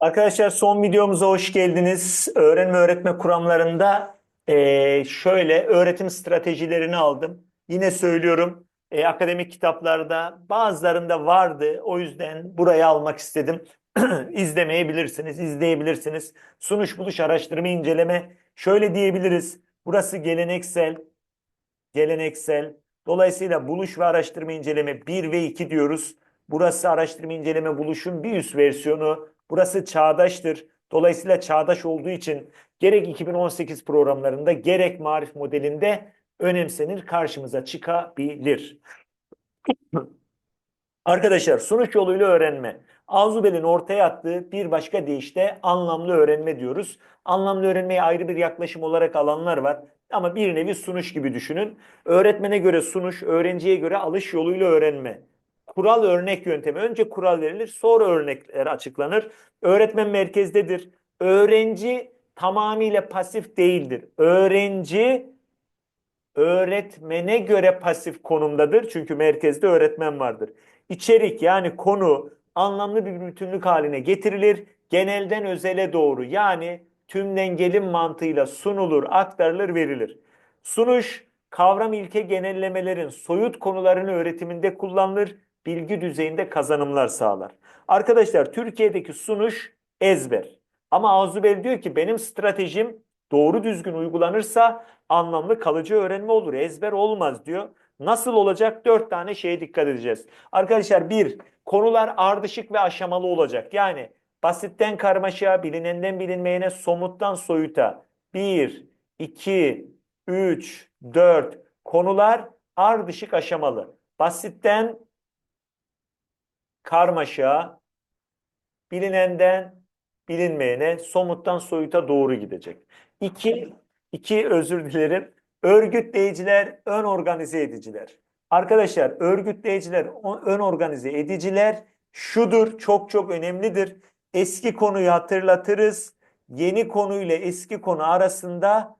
Arkadaşlar son videomuza hoş geldiniz. Öğrenme öğretme kuramlarında eee, şöyle öğretim stratejilerini aldım. Yine söylüyorum eee, akademik kitaplarda bazılarında vardı. O yüzden buraya almak istedim. İzlemeyebilirsiniz, izleyebilirsiniz. Sunuş buluş araştırma inceleme şöyle diyebiliriz. Burası geleneksel, geleneksel. Dolayısıyla buluş ve araştırma inceleme 1 ve 2 diyoruz. Burası araştırma inceleme buluşun bir üst versiyonu. Burası çağdaştır. Dolayısıyla çağdaş olduğu için gerek 2018 programlarında gerek marif modelinde önemsenir, karşımıza çıkabilir. Arkadaşlar sonuç yoluyla öğrenme. Azubel'in ortaya attığı bir başka deyişle anlamlı öğrenme diyoruz. Anlamlı öğrenmeyi ayrı bir yaklaşım olarak alanlar var. Ama bir nevi sunuş gibi düşünün. Öğretmene göre sunuş, öğrenciye göre alış yoluyla öğrenme. Kural örnek yöntemi. Önce kural verilir, sonra örnekler açıklanır. Öğretmen merkezdedir. Öğrenci tamamıyla pasif değildir. Öğrenci öğretmene göre pasif konumdadır. Çünkü merkezde öğretmen vardır. İçerik yani konu anlamlı bir bütünlük haline getirilir. Genelden özele doğru yani tümden gelim mantığıyla sunulur, aktarılır, verilir. Sunuş kavram ilke genellemelerin soyut konularını öğretiminde kullanılır, bilgi düzeyinde kazanımlar sağlar. Arkadaşlar Türkiye'deki sunuş ezber. Ama Azubel diyor ki benim stratejim doğru düzgün uygulanırsa anlamlı kalıcı öğrenme olur. Ezber olmaz diyor. Nasıl olacak? Dört tane şeye dikkat edeceğiz. Arkadaşlar bir, konular ardışık ve aşamalı olacak. Yani basitten karmaşa, bilinenden bilinmeyene, somuttan soyuta. Bir, iki, üç, dört. Konular ardışık aşamalı. Basitten karmaşa, bilinenden bilinmeyene, somuttan soyuta doğru gidecek. İki, iki özür dilerim. Örgütleyiciler, ön organize ediciler. Arkadaşlar örgütleyiciler, ön organize ediciler şudur, çok çok önemlidir. Eski konuyu hatırlatırız. Yeni konuyla eski konu arasında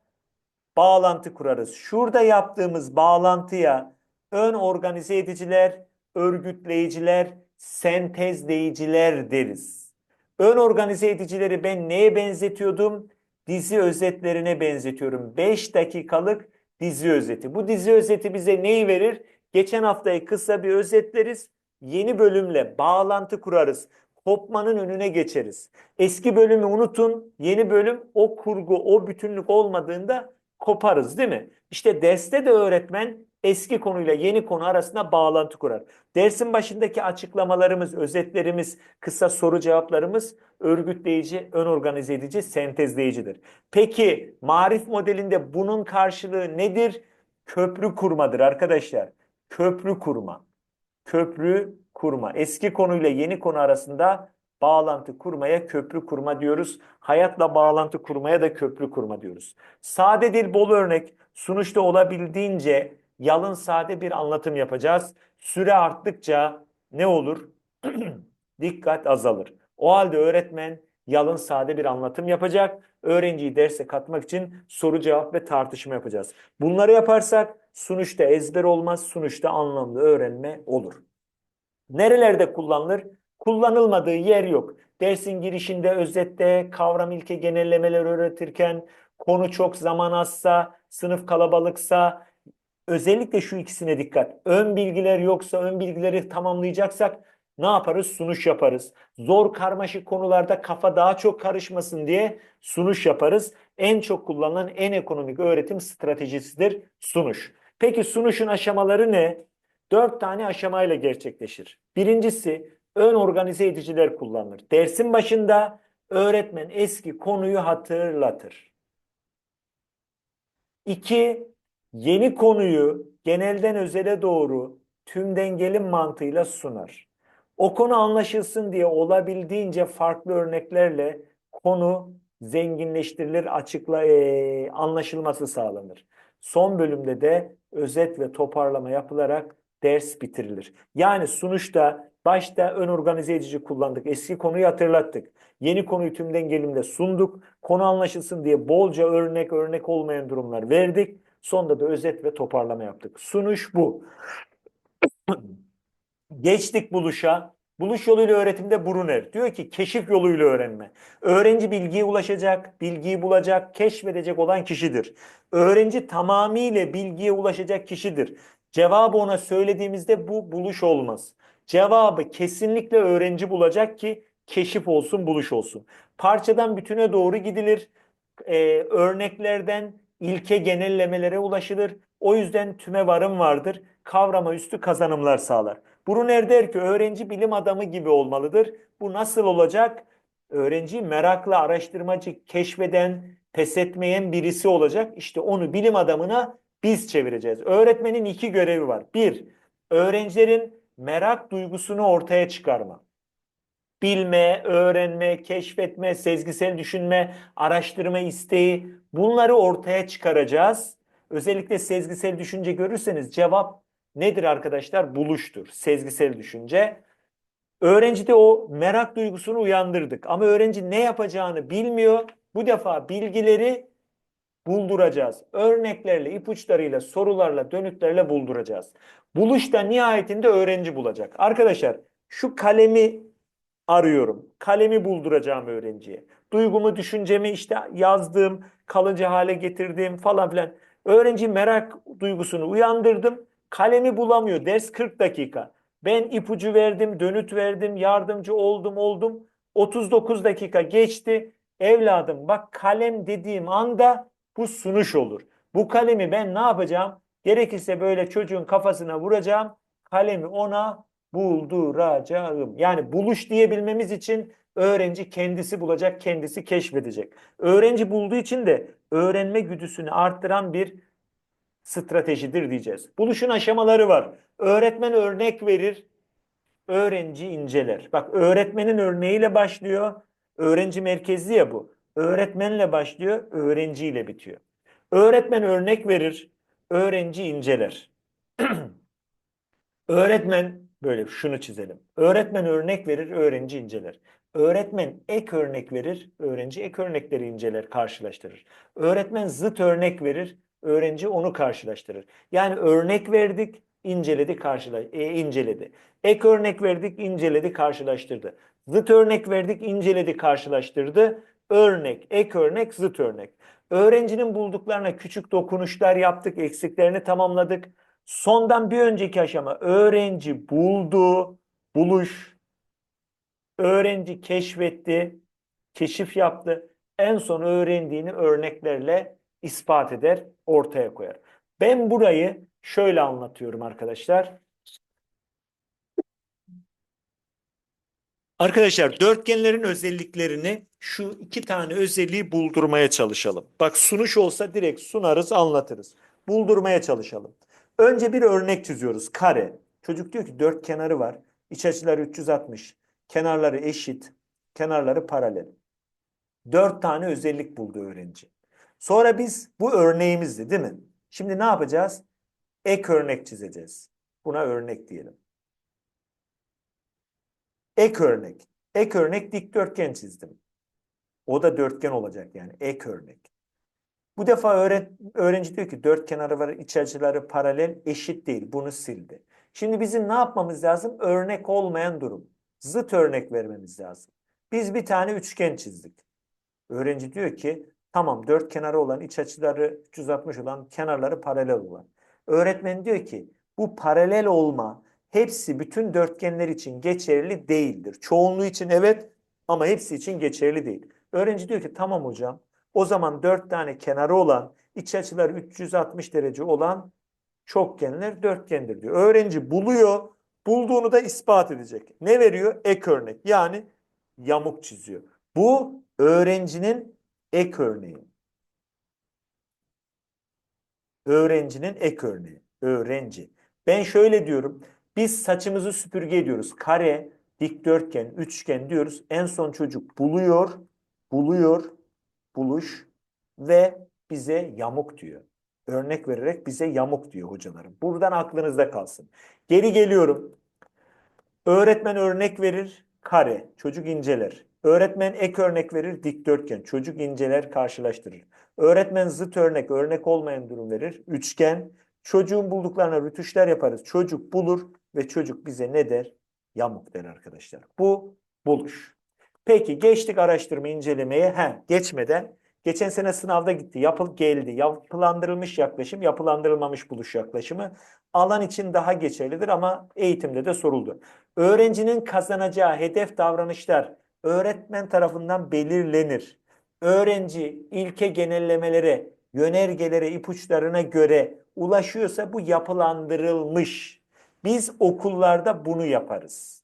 bağlantı kurarız. Şurada yaptığımız bağlantıya ön organize ediciler, örgütleyiciler, sentezleyiciler deriz. Ön organize edicileri ben neye benzetiyordum? Dizi özetlerine benzetiyorum. 5 dakikalık dizi özeti. Bu dizi özeti bize neyi verir? Geçen haftayı kısa bir özetleriz. Yeni bölümle bağlantı kurarız. Kopmanın önüne geçeriz. Eski bölümü unutun. Yeni bölüm o kurgu, o bütünlük olmadığında koparız değil mi? İşte derste de öğretmen eski konuyla yeni konu arasında bağlantı kurar. Dersin başındaki açıklamalarımız, özetlerimiz, kısa soru cevaplarımız örgütleyici, ön organize edici, sentezleyicidir. Peki marif modelinde bunun karşılığı nedir? Köprü kurmadır arkadaşlar. Köprü kurma. Köprü kurma. Eski konuyla yeni konu arasında bağlantı kurmaya köprü kurma diyoruz. Hayatla bağlantı kurmaya da köprü kurma diyoruz. Sade dil bol örnek. Sunuşta olabildiğince yalın sade bir anlatım yapacağız. Süre arttıkça ne olur? Dikkat azalır. O halde öğretmen yalın sade bir anlatım yapacak. Öğrenciyi derse katmak için soru cevap ve tartışma yapacağız. Bunları yaparsak sunuşta ezber olmaz, sunuşta anlamlı öğrenme olur. Nerelerde kullanılır? Kullanılmadığı yer yok. Dersin girişinde, özette, kavram ilke genellemeler öğretirken, konu çok zaman azsa, sınıf kalabalıksa, özellikle şu ikisine dikkat. Ön bilgiler yoksa, ön bilgileri tamamlayacaksak ne yaparız? Sunuş yaparız. Zor karmaşık konularda kafa daha çok karışmasın diye sunuş yaparız. En çok kullanılan en ekonomik öğretim stratejisidir sunuş. Peki sunuşun aşamaları ne? Dört tane aşamayla gerçekleşir. Birincisi ön organize ediciler kullanılır. Dersin başında öğretmen eski konuyu hatırlatır. İki, yeni konuyu genelden özele doğru tüm dengelim mantığıyla sunar. O konu anlaşılsın diye olabildiğince farklı örneklerle konu zenginleştirilir, açıkla, eee, anlaşılması sağlanır. Son bölümde de özet ve toparlama yapılarak ders bitirilir. Yani sunuşta başta ön organize edici kullandık. Eski konuyu hatırlattık. Yeni konuyu tüm dengelimde sunduk. Konu anlaşılsın diye bolca örnek örnek olmayan durumlar verdik. Sonunda da özet ve toparlama yaptık. Sunuş bu. Geçtik buluşa. Buluş yoluyla öğretimde Brunner diyor ki keşif yoluyla öğrenme. Öğrenci bilgiye ulaşacak, bilgiyi bulacak, keşfedecek olan kişidir. Öğrenci tamamıyla bilgiye ulaşacak kişidir. Cevabı ona söylediğimizde bu buluş olmaz. Cevabı kesinlikle öğrenci bulacak ki keşif olsun, buluş olsun. Parçadan bütüne doğru gidilir. Ee, örneklerden ilke genellemelere ulaşılır. O yüzden tüme varım vardır. Kavrama üstü kazanımlar sağlar. Brunner der ki öğrenci bilim adamı gibi olmalıdır. Bu nasıl olacak? Öğrenci merakla araştırmacı, keşfeden, pes etmeyen birisi olacak. İşte onu bilim adamına biz çevireceğiz. Öğretmenin iki görevi var. Bir, öğrencilerin merak duygusunu ortaya çıkarma. Bilme, öğrenme, keşfetme, sezgisel düşünme, araştırma isteği bunları ortaya çıkaracağız. Özellikle sezgisel düşünce görürseniz cevap nedir arkadaşlar? Buluştur. Sezgisel düşünce. Öğrencide o merak duygusunu uyandırdık. Ama öğrenci ne yapacağını bilmiyor. Bu defa bilgileri bulduracağız. Örneklerle, ipuçlarıyla, sorularla, dönütlerle bulduracağız. Buluşta nihayetinde öğrenci bulacak. Arkadaşlar şu kalemi arıyorum. Kalemi bulduracağım öğrenciye. Duygumu, düşüncemi işte yazdığım, kalıcı hale getirdiğim falan filan. Öğrenci merak duygusunu uyandırdım. Kalemi bulamıyor. Ders 40 dakika. Ben ipucu verdim, dönüt verdim, yardımcı oldum, oldum. 39 dakika geçti. Evladım bak kalem dediğim anda bu sunuş olur. Bu kalemi ben ne yapacağım? Gerekirse böyle çocuğun kafasına vuracağım. Kalemi ona bulduracağım. Yani buluş diyebilmemiz için öğrenci kendisi bulacak, kendisi keşfedecek. Öğrenci bulduğu için de öğrenme güdüsünü arttıran bir stratejidir diyeceğiz. Buluşun aşamaları var. Öğretmen örnek verir, öğrenci inceler. Bak öğretmenin örneğiyle başlıyor. Öğrenci merkezli ya bu. Öğretmenle başlıyor, öğrenciyle bitiyor. Öğretmen örnek verir, öğrenci inceler. Öğretmen böyle şunu çizelim. Öğretmen örnek verir, öğrenci inceler. Öğretmen ek örnek verir, öğrenci ek örnekleri inceler, karşılaştırır. Öğretmen zıt örnek verir, öğrenci onu karşılaştırır. Yani örnek verdik, inceledi, karşıla e, inceledi. Ek örnek verdik, inceledi, karşılaştırdı. Zıt örnek verdik, inceledi, karşılaştırdı. Örnek, ek örnek, zıt örnek. Öğrencinin bulduklarına küçük dokunuşlar yaptık, eksiklerini tamamladık. Sondan bir önceki aşama öğrenci buldu, buluş, öğrenci keşfetti, keşif yaptı. En son öğrendiğini örneklerle ispat eder, ortaya koyar. Ben burayı şöyle anlatıyorum arkadaşlar. Arkadaşlar dörtgenlerin özelliklerini şu iki tane özelliği buldurmaya çalışalım. Bak sunuş olsa direkt sunarız, anlatırız. Buldurmaya çalışalım. Önce bir örnek çiziyoruz. Kare. Çocuk diyor ki dört kenarı var. İç açıları 360. Kenarları eşit. Kenarları paralel. Dört tane özellik buldu öğrenci. Sonra biz bu örneğimizdi değil mi? Şimdi ne yapacağız? Ek örnek çizeceğiz. Buna örnek diyelim. Ek örnek. Ek örnek dikdörtgen çizdim. O da dörtgen olacak yani ek örnek. Bu defa öğren öğrenci diyor ki dört kenarı var, iç açıları paralel, eşit değil. Bunu sildi. Şimdi bizim ne yapmamız lazım? Örnek olmayan durum. Zıt örnek vermemiz lazım. Biz bir tane üçgen çizdik. Öğrenci diyor ki tamam dört kenarı olan, iç açıları 360 olan, kenarları paralel olan. Öğretmen diyor ki bu paralel olma hepsi bütün dörtgenler için geçerli değildir. Çoğunluğu için evet ama hepsi için geçerli değil. Öğrenci diyor ki tamam hocam o zaman dört tane kenarı olan, iç açıları 360 derece olan çokgenler dörtgendir diyor. Öğrenci buluyor, bulduğunu da ispat edecek. Ne veriyor? Ek örnek. Yani yamuk çiziyor. Bu öğrencinin ek örneği. Öğrencinin ek örneği. Öğrenci. Ben şöyle diyorum. Biz saçımızı süpürge ediyoruz. Kare, dikdörtgen, üçgen diyoruz. En son çocuk buluyor, buluyor, buluş ve bize yamuk diyor. Örnek vererek bize yamuk diyor hocalarım. Buradan aklınızda kalsın. Geri geliyorum. Öğretmen örnek verir, kare, çocuk inceler. Öğretmen ek örnek verir, dikdörtgen, çocuk inceler, karşılaştırır. Öğretmen zıt örnek, örnek olmayan durum verir, üçgen. Çocuğun bulduklarına rütuşlar yaparız. Çocuk bulur ve çocuk bize ne der? yamuk der arkadaşlar. Bu buluş. Peki geçtik araştırma incelemeye. He, geçmeden geçen sene sınavda gitti. Yapıl geldi. Yapılandırılmış yaklaşım, yapılandırılmamış buluş yaklaşımı alan için daha geçerlidir ama eğitimde de soruldu. Öğrencinin kazanacağı hedef davranışlar öğretmen tarafından belirlenir. Öğrenci ilke genellemelere, yönergelere, ipuçlarına göre ulaşıyorsa bu yapılandırılmış. Biz okullarda bunu yaparız.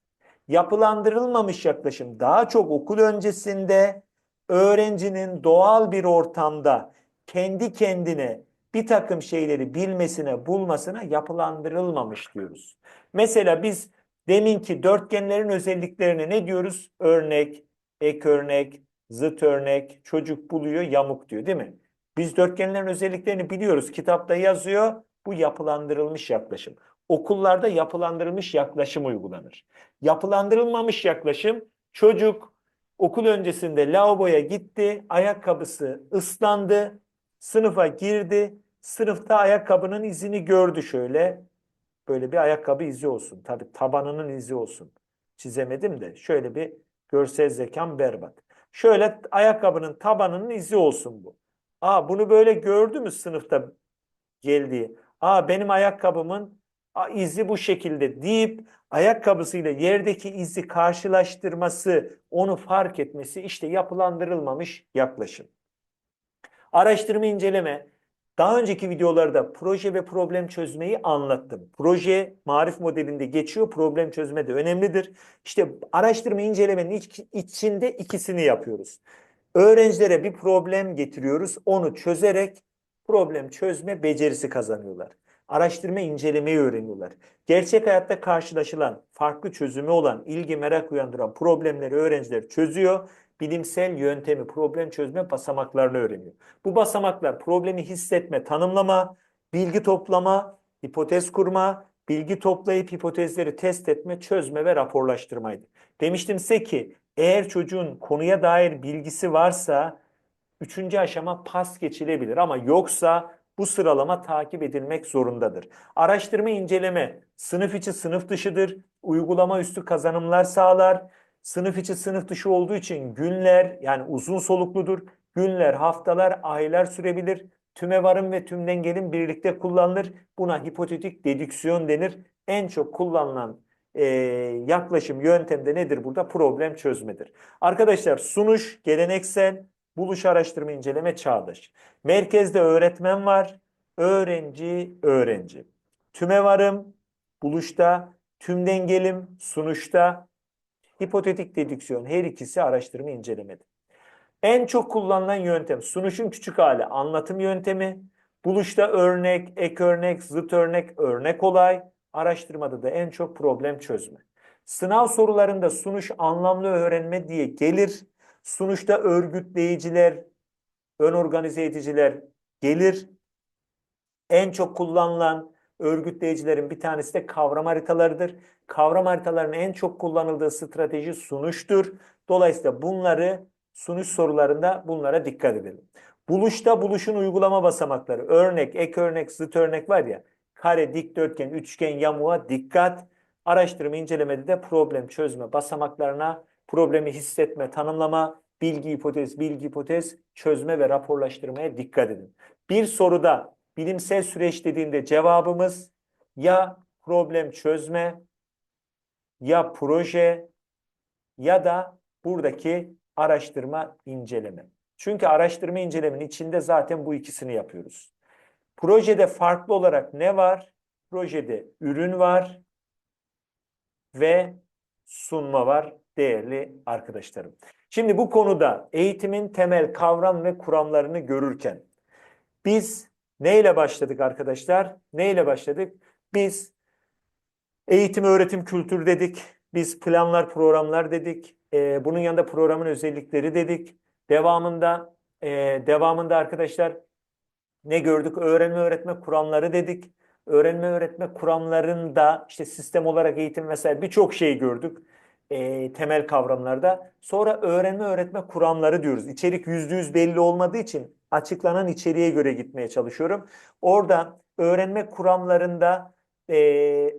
Yapılandırılmamış yaklaşım daha çok okul öncesinde öğrencinin doğal bir ortamda kendi kendine bir takım şeyleri bilmesine, bulmasına yapılandırılmamış diyoruz. Mesela biz deminki dörtgenlerin özelliklerini ne diyoruz? Örnek, ek örnek, zıt örnek, çocuk buluyor, yamuk diyor değil mi? Biz dörtgenlerin özelliklerini biliyoruz. Kitapta yazıyor. Bu yapılandırılmış yaklaşım. Okullarda yapılandırılmış yaklaşım uygulanır. Yapılandırılmamış yaklaşım çocuk okul öncesinde lavaboya gitti, ayakkabısı ıslandı, sınıfa girdi, sınıfta ayakkabının izini gördü şöyle. Böyle bir ayakkabı izi olsun. Tabii tabanının izi olsun. Çizemedim de şöyle bir görsel zekam berbat. Şöyle ayakkabının tabanının izi olsun bu. Aa bunu böyle gördü mü sınıfta geldiği? Aa benim ayakkabımın izi bu şekilde deyip ayakkabısıyla yerdeki izi karşılaştırması, onu fark etmesi işte yapılandırılmamış yaklaşım. Araştırma inceleme. Daha önceki videolarda proje ve problem çözmeyi anlattım. Proje marif modelinde geçiyor, problem çözme de önemlidir. İşte araştırma incelemenin iç, içinde ikisini yapıyoruz. Öğrencilere bir problem getiriyoruz, onu çözerek problem çözme becerisi kazanıyorlar. Araştırma incelemeyi öğreniyorlar. Gerçek hayatta karşılaşılan, farklı çözümü olan, ilgi merak uyandıran problemleri öğrenciler çözüyor bilimsel yöntemi, problem çözme basamaklarını öğreniyor. Bu basamaklar problemi hissetme, tanımlama, bilgi toplama, hipotez kurma, bilgi toplayıp hipotezleri test etme, çözme ve raporlaştırmaydı. Demiştim size ki eğer çocuğun konuya dair bilgisi varsa üçüncü aşama pas geçilebilir ama yoksa bu sıralama takip edilmek zorundadır. Araştırma inceleme sınıf içi sınıf dışıdır. Uygulama üstü kazanımlar sağlar. Sınıf içi sınıf dışı olduğu için günler yani uzun solukludur. Günler, haftalar, aylar sürebilir. Tümevarım ve tümdengelin birlikte kullanılır. Buna hipotetik dedüksiyon denir. En çok kullanılan e, yaklaşım yöntemde nedir burada? Problem çözmedir. Arkadaşlar sunuş geleneksel, buluş araştırma inceleme çağdaş. Merkezde öğretmen var, öğrenci öğrenci. Tümevarım buluşta, tümdengelim sunuşta, hipotetik dedüksiyon her ikisi araştırma incelemede. En çok kullanılan yöntem sunuşun küçük hali anlatım yöntemi, buluşta örnek, ek örnek, zıt örnek, örnek olay, araştırmada da en çok problem çözme. Sınav sorularında sunuş anlamlı öğrenme diye gelir. Sunuşta örgütleyiciler, ön organize ediciler gelir. En çok kullanılan örgütleyicilerin bir tanesi de kavram haritalarıdır. Kavram haritalarının en çok kullanıldığı strateji sunuştur. Dolayısıyla bunları sunuş sorularında bunlara dikkat edelim. Buluşta buluşun uygulama basamakları. Örnek, ek örnek, zıt örnek var ya. Kare, dikdörtgen, üçgen, yamuğa dikkat. Araştırma incelemede de problem çözme basamaklarına problemi hissetme, tanımlama, bilgi hipotez, bilgi hipotez çözme ve raporlaştırmaya dikkat edin. Bir soruda bilimsel süreç dediğinde cevabımız ya problem çözme ya proje ya da buradaki araştırma inceleme. Çünkü araştırma incelemenin içinde zaten bu ikisini yapıyoruz. Projede farklı olarak ne var? Projede ürün var ve sunma var değerli arkadaşlarım. Şimdi bu konuda eğitimin temel kavram ve kuramlarını görürken biz neyle başladık arkadaşlar? Neyle başladık? Biz eğitim, öğretim, kültür dedik. Biz planlar, programlar dedik. Ee, bunun yanında programın özellikleri dedik. Devamında e, devamında arkadaşlar ne gördük? Öğrenme öğretme kuramları dedik. Öğrenme öğretme kuramlarında işte sistem olarak eğitim vesaire birçok şey gördük. E, temel kavramlarda. Sonra öğrenme öğretme kuramları diyoruz. İçerik yüzde yüz belli olmadığı için açıklanan içeriğe göre gitmeye çalışıyorum. Orada öğrenme kuramlarında e,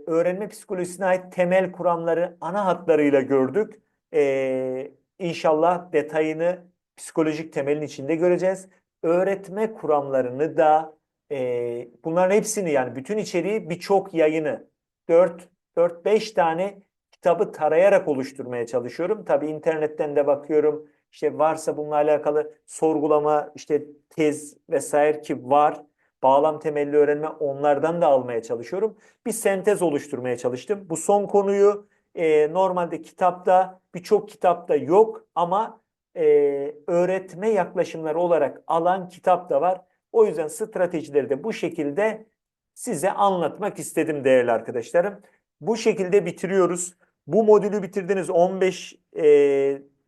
öğrenme psikolojisine ait temel kuramları ana hatlarıyla gördük. E, inşallah detayını psikolojik temelin içinde göreceğiz. Öğretme kuramlarını da e, bunların hepsini yani bütün içeriği birçok yayını 4 4-5 tane kitabı tarayarak oluşturmaya çalışıyorum. Tabii internetten de bakıyorum. İşte varsa bununla alakalı sorgulama, işte tez vesaire ki var. Bağlam temelli öğrenme onlardan da almaya çalışıyorum. Bir sentez oluşturmaya çalıştım. Bu son konuyu e, normalde kitapta birçok kitapta yok ama e, öğretme yaklaşımları olarak alan kitap da var. O yüzden stratejileri de bu şekilde size anlatmak istedim değerli arkadaşlarım. Bu şekilde bitiriyoruz. Bu modülü bitirdiniz 15 e,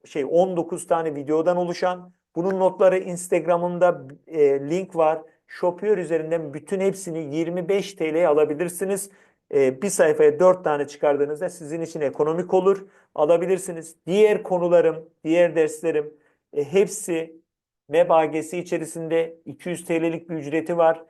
şey 19 tane videodan oluşan. Bunun notları Instagram'ımda e, link var. Shopier üzerinden bütün hepsini 25 TL'ye alabilirsiniz. E, bir sayfaya 4 tane çıkardığınızda sizin için ekonomik olur. Alabilirsiniz. Diğer konularım, diğer derslerim e, hepsi web AG'si içerisinde 200 TL'lik bir ücreti var.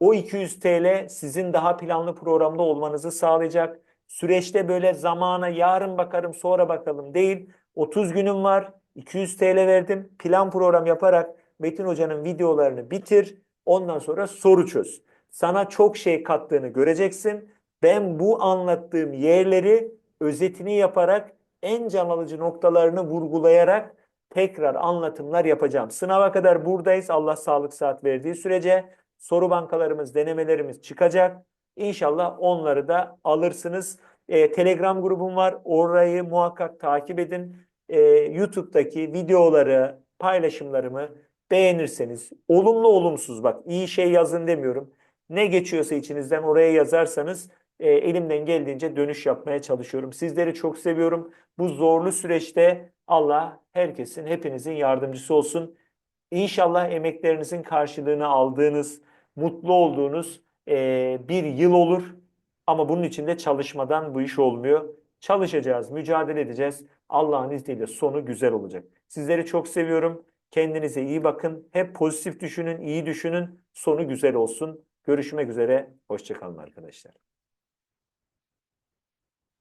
O 200 TL sizin daha planlı programda olmanızı sağlayacak. Süreçte böyle zamana yarın bakarım sonra bakalım değil. 30 günüm var. 200 TL verdim. Plan program yaparak Metin Hoca'nın videolarını bitir. Ondan sonra soru çöz. Sana çok şey kattığını göreceksin. Ben bu anlattığım yerleri özetini yaparak en can alıcı noktalarını vurgulayarak tekrar anlatımlar yapacağım. Sınava kadar buradayız. Allah sağlık saat verdiği sürece soru bankalarımız, denemelerimiz çıkacak. İnşallah onları da alırsınız. Ee, Telegram grubum var. Orayı muhakkak takip edin. Ee, YouTube'daki videoları, paylaşımlarımı beğenirseniz, olumlu olumsuz bak iyi şey yazın demiyorum. Ne geçiyorsa içinizden oraya yazarsanız e, elimden geldiğince dönüş yapmaya çalışıyorum. Sizleri çok seviyorum. Bu zorlu süreçte Allah herkesin, hepinizin yardımcısı olsun. İnşallah emeklerinizin karşılığını aldığınız, mutlu olduğunuz e, bir yıl olur. Ama bunun için de çalışmadan bu iş olmuyor. Çalışacağız, mücadele edeceğiz. Allah'ın izniyle sonu güzel olacak. Sizleri çok seviyorum. Kendinize iyi bakın. Hep pozitif düşünün, iyi düşünün. Sonu güzel olsun. Görüşmek üzere. Hoşçakalın arkadaşlar.